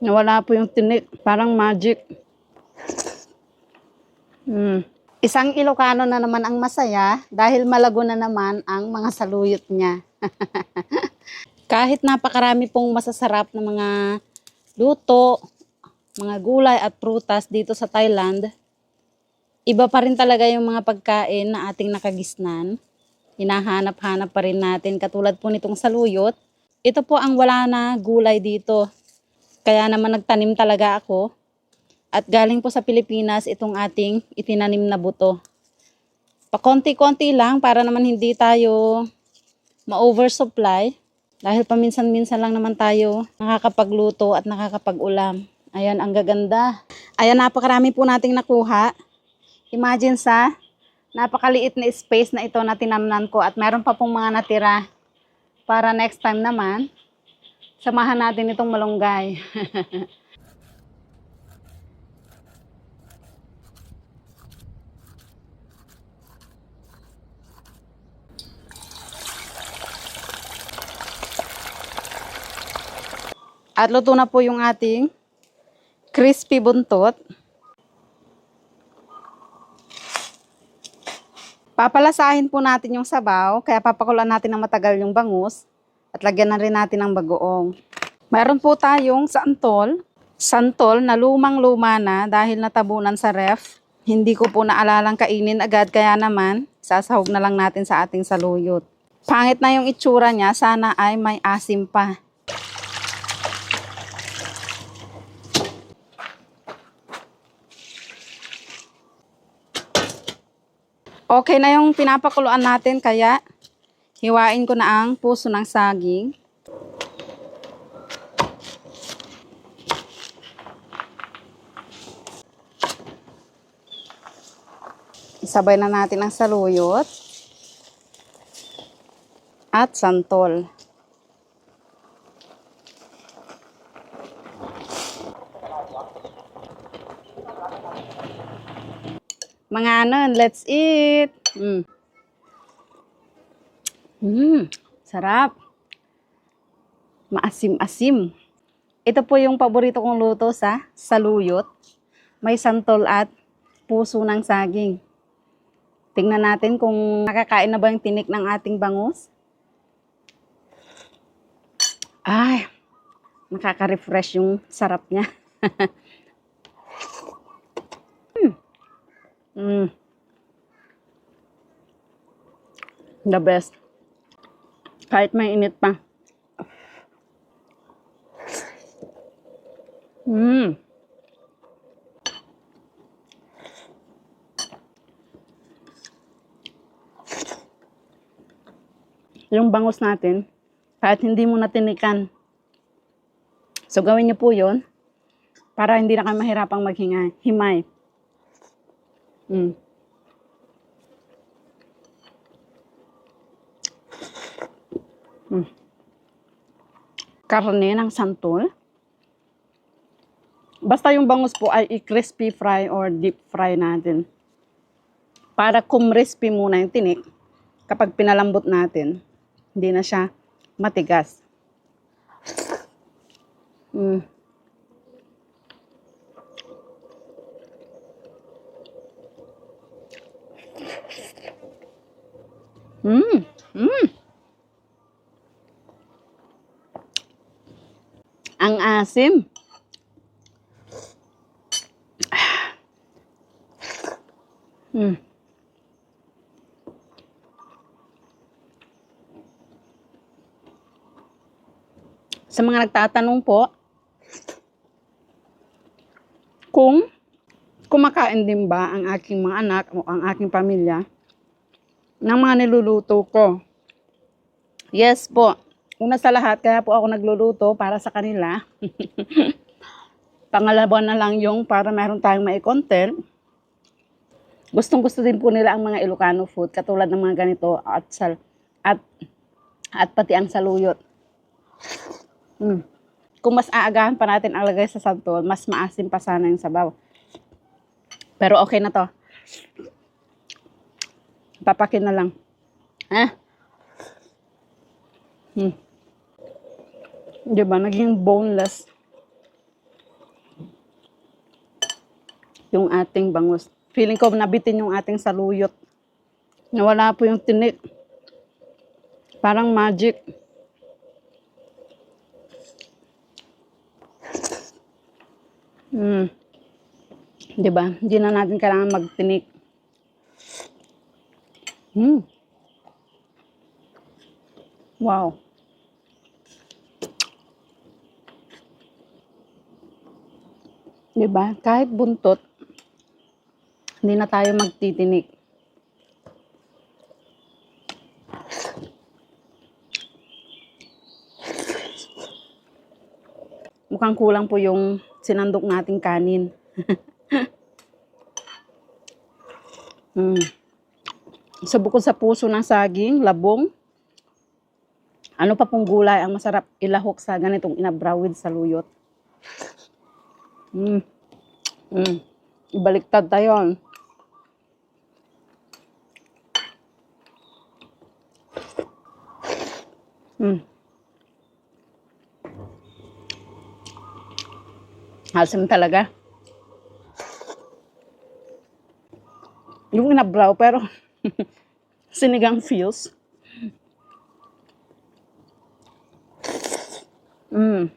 Nawala po yung tinik. Parang magic. Mm. Isang Ilocano na naman ang masaya dahil malago na naman ang mga saluyot niya. Kahit napakarami pong masasarap na mga luto, mga gulay at prutas dito sa Thailand, iba pa rin talaga yung mga pagkain na ating nakagisnan. Hinahanap-hanap pa rin natin katulad po nitong saluyot. Ito po ang wala na gulay dito. Kaya naman nagtanim talaga ako. At galing po sa Pilipinas itong ating itinanim na buto. Pakonti-konti lang para naman hindi tayo ma-oversupply. Dahil paminsan-minsan lang naman tayo nakakapagluto at nakakapag-ulam. Ayan, ang gaganda. Ayan, napakarami po nating nakuha. Imagine sa napakaliit na space na ito na tinamnan ko at meron pa pong mga natira para next time naman, samahan natin itong malunggay. At luto na po yung ating crispy buntot. Papalasahin po natin yung sabaw, kaya papakulan natin ng matagal yung bangus at lagyan na rin natin ng bagoong. Meron po tayong santol. Santol na lumang-luma na dahil natabunan sa ref. Hindi ko po naalalang kainin agad kaya naman sasahog na lang natin sa ating saluyot. Pangit na yung itsura niya, sana ay may asim pa. Okay na yung pinapakuluan natin kaya hiwain ko na ang puso ng saging. Isabay na natin ang saluyot at santol. Mga anon, let's eat. Mm. Mm, sarap. Maasim-asim. Ito po yung paborito kong luto sa saluyot. May santol at puso ng saging. Tingnan natin kung nakakain na ba yung tinik ng ating bangus. Ay, nakaka-refresh yung sarap niya. Mm. The best. Kahit may init pa. Mm. Yung bangus natin, kahit hindi mo natinikan. So, gawin niyo po yun para hindi na kayo mahirapang maghinga. Himay. Mm. Mm. Karne ng santol. Basta yung bangus po ay i-crispy fry or deep fry natin. Para kumrispy muna yung tinik. Kapag pinalambot natin, hindi na siya matigas. Mm. Mm. Mm. Ang asim. Mm. Sa mga nagtatanong po, kung kumakain din ba ang aking mga anak o ang aking pamilya ng mga niluluto ko. Yes po. Una sa lahat, kaya po ako nagluluto para sa kanila. Pangalawa na lang yung para meron tayong may content. Gustong gusto din po nila ang mga Ilocano food, katulad ng mga ganito at sal at at pati ang saluyot. Mm. Kung mas aagahan pa natin ang lagay sa santol, mas maasim pa sana yung sabaw. Pero okay na to. Papakin na lang. Ha? Hmm. Di ba? Naging boneless. yung ating bangus. Feeling ko nabitin yung ating saluyot. Nawala po yung tinik. Parang magic. Hmm. 'Di ba? Hindi na natin kailangan magtinik. Hmm. Wow. Di ba? Kahit buntot, hindi na tayo magtitinik. Mukhang kulang po yung sinandok nating kanin. mm. Sa bukod sa puso ng saging, labong, ano pa pong gulay ang masarap ilahok sa ganitong inabrawid sa luyot? Mm. Mm. Ibaliktad tayo. Mm. Hasim talaga. Yung inabraw pero sinigang feels. Mm.